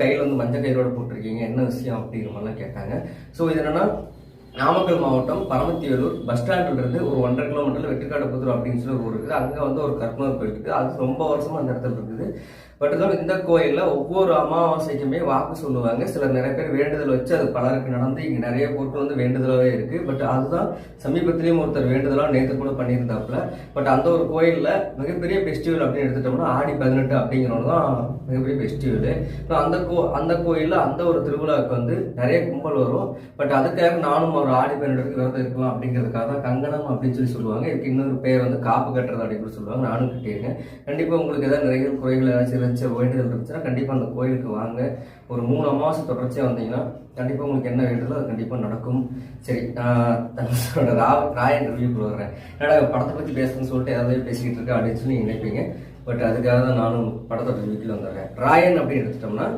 கையில் வந்து மஞ்சள் கயிறோட போட்டிருக்கீங்க என்ன விஷயம் அப்படிங்கிற மாதிரிலாம் கேட்டாங்க. ஸோ இது என்னன்னா நாமக்கல் மாவட்டம் பரமத்திவேலூர் பஸ் ஸ்டாண்ட்லேருந்து ஒரு ஒன்றரை கிலோமீட்டர்ல வெட்டுக்காடுபுத்தூர் அப்படின்னு சொல்லி ஒரு ஊர் இருக்குது. அங்கே வந்து ஒரு கற்பனர் கோயில் இருக்குது அது ரொம்ப வருஷமாக அந்த இடத்துல இருக்குது. பட் இருந்தாலும் இந்த கோயிலில் ஒவ்வொரு அமாவாசைக்குமே வாக்கு சொல்லுவாங்க. சில நிறைய பேர் வேண்டுதல் வச்சு அது பலருக்கு நடந்து இங்கே நிறைய பொருட்கள் வந்து வேண்டுதலாகவே இருக்குது பட் அதுதான் சமீபத்திலையும் ஒருத்தர் வேண்டுதலாக நேற்று கூட பண்ணியிருந்தாப்புல. பட் அந்த ஒரு கோயிலில் மிகப்பெரிய ஃபெஸ்டிவல் அப்படின்னு எடுத்துட்டோம்னா ஆடி பதினெட்டு அப்படிங்கிறது தான் மிகப்பெரிய ஃபெஸ்டிவல் அந்த கோ அந்த கோயிலில் அந்த ஒரு திருவிழாவுக்கு வந்து நிறைய கும்பல் வரும். பட் அதுக்காக நானும் ஒரு ஆடி பதினெட்டுக்கு விரதம் இருக்கலாம் அப்படிங்கிறதுக்காக தான் கங்கணம் அப்படின்னு சொல்லி சொல்லுவாங்க. இதுக்கு இன்னொரு பேர் வந்து காப்பு கட்டுறது அப்படின்னு சொல்லுவாங்க. நானும் கட்டியிருக்கேன். கண்டிப்பாக உங்களுக்கு ஏதாவது நிறைய குறைகள் ஏதாச்சும் இருந்துச்சு வேண்டுதல் இருந்துச்சுன்னா கண்டிப்பாக அந்த கோயிலுக்கு வாங்க. ஒரு மூணு அமாவாசை தொடர்ச்சியாக வந்தீங்கன்னா கண்டிப்பாக உங்களுக்கு என்ன வேண்டுதலோ அது கண்டிப்பாக நடக்கும். சரி நான் தனுஷோட ரா ராயன் ரிவ்யூ வர்றேன். என்னடா படத்தை பற்றி பேசணும்னு சொல்லிட்டு ஏதாவது பேசிக்கிட்டு இருக்கேன் அப்படின்னு சொல்லி நினைப்பீங்க. பட் அதுக்காக தான் நானும் படத்தோட ரிவ்யூக்கில் வந்துடுறேன் ராயன் அப்படின்னு எடுத்துட்டோம்னா